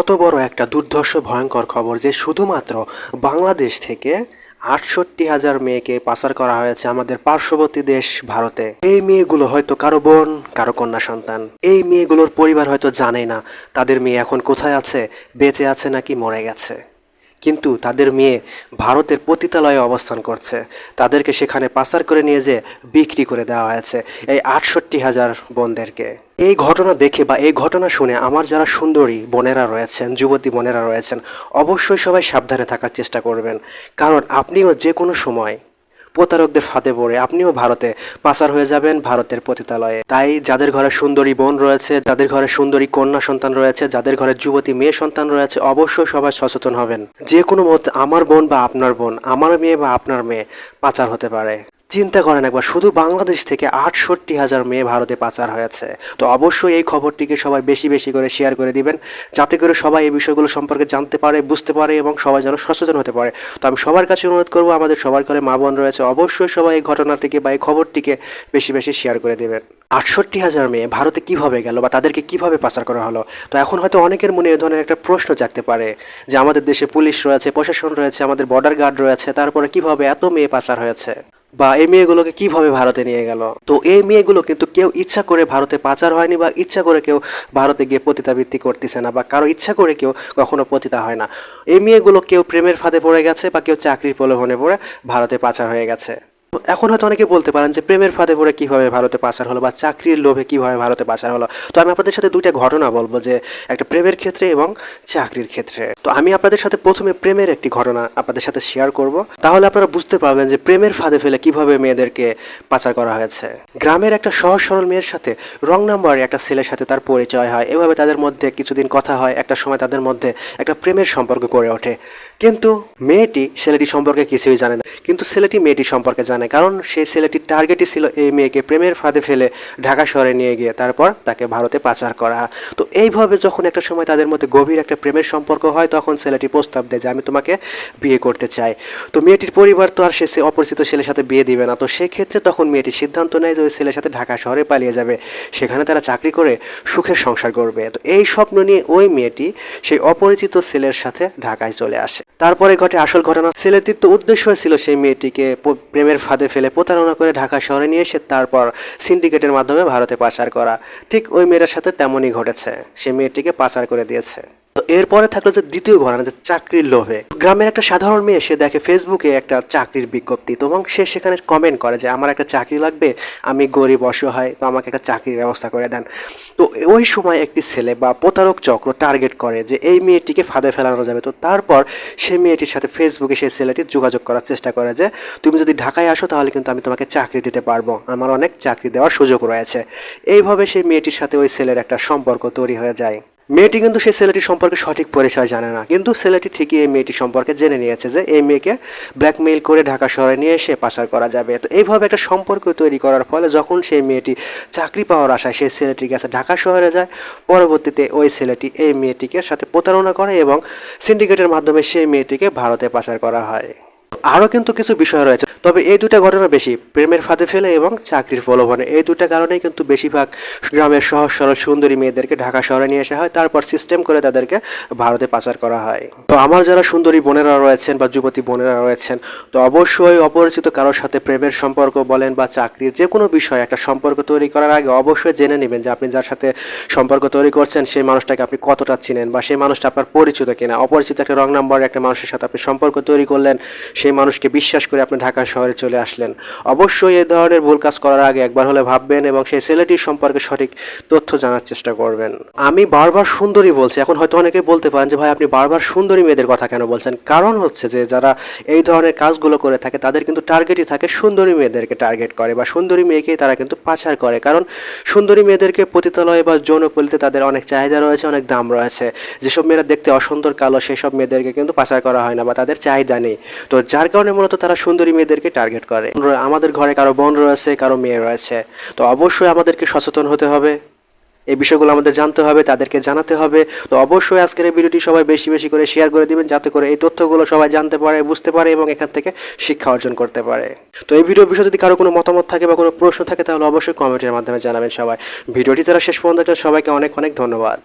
কত বড় একটা দুর্ধর্ষ, ভয়ঙ্কর খবর যে শুধুমাত্র বাংলাদেশ থেকে আটষট্টি হাজার মেয়েকে পাচার করা হয়েছে আমাদের পার্শ্ববর্তী দেশ ভারতে। এই মেয়েগুলো হয়তো কারও বোন, কারও কন্যা সন্তান। এই মেয়েগুলোর পরিবার হয়তো জানে না, তাদের মেয়ে এখন কোথায় আছে, বেঁচে আছে নাকি মরে গেছে। কিন্তু তাদের মেয়ে ভারতের পতিতালয়ে অবস্থান করছে। তাদেরকে সেখানে পাচার করে নিয়ে যে বিক্রি করে দেওয়া হয়েছে এই আটষট্টি হাজার বোনদেরকে। এই ঘটনা দেখে বা এই ঘটনা শুনে আমার যারা সুন্দরী বোনেরা রয়েছেন, যুবতী বোনেরা রয়েছেন, অবশ্যই সবাই সাবধানে থাকার চেষ্টা করবেন। কারণ আপনিও যে কোনো সময় প্রতারকদের ফাঁদে পড়ে। আপনিও ভারতে পাচার হয়ে যাবেন ভারতের পতিতালয়ে। তাই যাদের ঘরে সুন্দরী বোন রয়েছে, যাদের ঘরে সুন্দরী কন্যা সন্তান রয়েছে, যাদের ঘরে যুবতী মেয়ে সন্তান রয়েছে, অবশ্যই সবাই সচেতন হবেন। যে কোনো মত আমার বোন বা আপনার বোন, আমার মেয়ে বা আপনার মেয়ে পাচার হতে পারে। চিন্তা করেন একবার, শুধু বাংলাদেশ থেকে আটষট্টি হাজার মেয়ে ভারতে পাচার হয়েছে। তো অবশ্যই এই খবরটিকে সবাই বেশি বেশি করে শেয়ার করে দিবেন, যাতে করে সবাই এই বিষয়গুলো সম্পর্কে জানতে পারে, বুঝতে পারে এবং সবাই যেন সচেতন হতে পারে। তো আমি সবার কাছে অনুরোধ করব, আমাদের সবার ঘরে মা বোন রয়েছে, অবশ্যই সবাই এই ঘটনাটিকে বা এই খবরটিকে বেশি বেশি শেয়ার করে দেবেন। আটষট্টি হাজার মেয়ে ভারতে কীভাবে গেল বা তাদেরকে কীভাবে পাচার করা হলো? তো এখন হয়তো অনেকের মনে এ ধরনের একটা প্রশ্ন জাগতে পারে, যে আমাদের দেশে পুলিশ রয়েছে, প্রশাসন রয়েছে, আমাদের বর্ডার গার্ড রয়েছে, তারপরে কীভাবে এত মেয়ে পাচার হয়েছে? বা এই মেয়েগুলোকে কীভাবে ভারতে নিয়ে গেল? তো এই মেয়েগুলো কিন্তু কেউ ইচ্ছা করে ভারতে পাচার হয়নি বা ইচ্ছা করে কেউ ভারতে গিয়ে পতিতাবৃত্তি করতেছে না বা কারও ইচ্ছা করে কেউ কখনো পতিতা হয় না। এই মেয়েগুলো কেউ প্রেমের ফাঁদে পড়ে গেছে বা কেউ চাকরির প্রলোভনে পড়ে ভারতে পাচার হয়ে গেছে। এখন হয়তো অনেকে বলতে পারেন যে প্রেমের ফাঁদে পড়ে কীভাবে ভারতে পাচার হলো বা চাকরির লোভে কীভাবে ভারতে পাচার হলো। তো আমি আপনাদের সাথে দুইটা ঘটনা বলব যে একটা প্রেমের ক্ষেত্রে এবং চাকরির ক্ষেত্রে। তো আমি আপনাদের সাথে প্রথমে প্রেমের একটি ঘটনা আপনাদের সাথে শেয়ার করব। তাহলে আপনারা বুঝতে পারবেন যে প্রেমের ফাঁদে ফেলে কীভাবে মেয়েদেরকে পাচার করা হয়েছে। গ্রামের একটা সহজ সরল মেয়ের সাথে রং নাম্বারে একটা ছেলের সাথে তার পরিচয় হয়। এভাবে তাদের মধ্যে কিছুদিন কথা হয়, একটা সময় তাদের মধ্যে একটা প্রেমের সম্পর্ক গড়ে ওঠে। কিন্তু মেয়েটি ছেলেটি সম্পর্কে কিছুই জানে না। কিন্তু ছেলেটি মেয়েটি সম্পর্কে জানে কারণ সেই ছেলেটির টার্গেটই ছিল এই মেয়েকে প্রেমের ফাঁদে ফেলে ঢাকা শহরে নিয়ে গিয়ে তারপর তাকে ভারতে পাচার করা। তো এইভাবে যখন একটা সময় তাদের মধ্যে গভীর একটা প্রেমের সম্পর্ক হয়, তখন ছেলেটি প্রস্তাব দেয় যে আমি তোমাকে বিয়ে করতে চাই। তো মেয়েটির পরিবার তো আর সে অপরিচিত ছেলের সাথে বিয়ে দিবে না। তো সেক্ষেত্রে তখন মেয়েটি সিদ্ধান্ত নেয় যে ওই ছেলের সাথে ঢাকা শহরে পালিয়ে যাবে। সেখানে তারা চাকরি করে সুখের সংসার করবে তো এই স্বপ্ন নিয়ে ওই মেয়েটি সেই অপরিচিত ছেলের সাথে ঢাকায় চলে আসে। তারপরে ঘটে আসল ঘটনা। ছেলের তো উদ্দেশ্য ছিল সেই মেয়েটিকে প্রেমের ফাঁদে ফেলে প্রতারণা করে ঢাকা শহরে নিয়ে এসে তারপর সিন্ডিকেটের মাধ্যমে ভারতে পাচার করা। ঠিক ওই মেয়েটার সাথে তেমনই ঘটেছে। সে মেয়েটিকে পাচার করে দিয়েছে। তো এরপরে থাকল যে দ্বিতীয় ঘটনা যে চাকরির লোভে। গ্রামের একটা সাধারণ মেয়ে, সে দেখে ফেসবুকে একটা চাকরির বিজ্ঞপ্তি। তো এবং সে সেখানে কমেন্ট করে যে, আমার একটা চাকরি লাগবে, আমি গরিব, অসহায়, তো আমাকে একটা চাকরির ব্যবস্থা করে দেন। তো ওই সময় একটি ছেলে বা প্রতারক চক্র টার্গেট করে যে, এই মেয়েটিকে ফাঁদে ফেলানো যাবে। তো তারপর সেই মেয়েটির সাথে ফেসবুকে সেই ছেলেটি যোগাযোগ করার চেষ্টা করে যে, তুমি যদি ঢাকায় আসো, তাহলে কিন্তু আমি তোমাকে চাকরি দিতে পারব। আমার অনেক চাকরি দেওয়ার সুযোগ রয়েছে। এইভাবে সেই মেয়েটির সাথে ওই ছেলের একটা সম্পর্ক তৈরি হয়ে যায়। মেয়েটি কিন্তু সেই ছেলেটি সম্পর্কে সঠিক পরিচয় জানে না। কিন্তু ছেলেটি ঠিকই এই মেয়েটি সম্পর্কে জেনে নিয়েছে যে এই মেয়েকে ব্ল্যাকমেইল করে ঢাকা শহরে নিয়ে এসে পাচার করা যাবে। তো এইভাবে একটা সম্পর্ক তৈরি করার ফলে যখন সেই মেয়েটি চাকরি পাওয়ার আশায় সেই ছেলেটির কাছে ঢাকা শহরে যায়, পরবর্তীতে ওই ছেলেটি এই মেয়েটিকে সাথে প্রতারণা করে এবং সিন্ডিকেটের মাধ্যমে সেই মেয়েটিকে ভারতে পাচার করা হয়। আরও কিন্তু কিছু বিষয় রয়েছে। তবে এই দুটা ঘটনা বেশি, প্রেমের ফাঁদে ফেলে এবং চাকরির প্রলোভনে এই দুটা কারণেই কিন্তু বেশিরভাগ গ্রামের সহজ সরল সুন্দরী মেয়েদেরকে ঢাকা শহরে নিয়ে আসা হয়, তারপর সিস্টেম করে তাদেরকে ভারতে পাচার করা হয়। তো আমার যারা সুন্দরী বোনেরা রয়েছেন বা যুবতী বোনেরা রয়েছেন, তো অবশ্যই অপরিচিত কারোর সাথে প্রেমের সম্পর্ক বলেন বা চাকরির যে কোনো বিষয় একটা সম্পর্ক তৈরি করার আগে অবশ্যই জেনে নেবেন যে আপনি যার সাথে সম্পর্ক তৈরি করছেন, সেই মানুষটাকে আপনি কতটা চিনেন বা সেই মানুষটা আপনার পরিচিত কিনা। অপরিচিত একটা রং নাম্বার একটা মানুষের সাথে আপনি সম্পর্ক তৈরি করলেন সেই মানুষকে বিশ্বাস করে আপনি ঢাকা শহরে চলে আসলেন। অবশ্যই এই ধরনের ভুল কাজ করার আগে একবার হলে ভাববেন এবং সেই ছেলেটির সম্পর্কে সঠিক তথ্য জানার চেষ্টা করবেন। আমি বারবার সুন্দরী বলছি, এখন হয়তো অনেকে বলতে পারেন যে, ভাই, আপনি বারবার সুন্দরী মেয়েদের কথা কেন বলছেন? কারণ হচ্ছে যে, যারা এই ধরনের কাজগুলো করে থাকে, তাদের কিন্তু টার্গেটই থাকে সুন্দরী মেয়েদেরকে টার্গেট করে বা সুন্দরী মেয়েকেই তারা কিন্তু পাচার করে। কারণ সুন্দরী মেয়েদেরকে পতিতালয় বা যৌনপল্লিতে তাদের অনেক চাহিদা রয়েছে, অনেক দাম রয়েছে। যেসব মেয়েরা দেখতে অসুন্দর, কালো, সেসব মেয়েদেরকে কিন্তু পাচার করা হয় না বা তাদের চাহিদা নেই। তো যার কারণে মূলত তারা সুন্দরী মেয়েদেরকে টার্গেট করে। আমাদের ঘরে কারও বোন রয়েছে, কারও মেয়ে রয়েছে। তো অবশ্যই আমাদেরকে সচেতন হতে হবে। এই বিষয়গুলো আমাদের জানতে হবে, তাদেরকে জানাতে হবে। তো অবশ্যই আজকের এই ভিডিওটি সবাই বেশি বেশি করে শেয়ার করে দিবেন, যাতে করে এই তথ্যগুলো সবাই জানতে পারে, বুঝতে পারে এবং এখান থেকে শিক্ষা অর্জন করতে পারে। তো এই ভিডিও বিষয়ে যদি কারও কোনো মতামত থাকে বা কোনো প্রশ্ন থাকে, তাহলে অবশ্যই কমেন্টের মাধ্যমে জানাবেন সবাই। ভিডিওটি যারা শেষ পর্যন্ত সবাইকে অনেক অনেক ধন্যবাদ।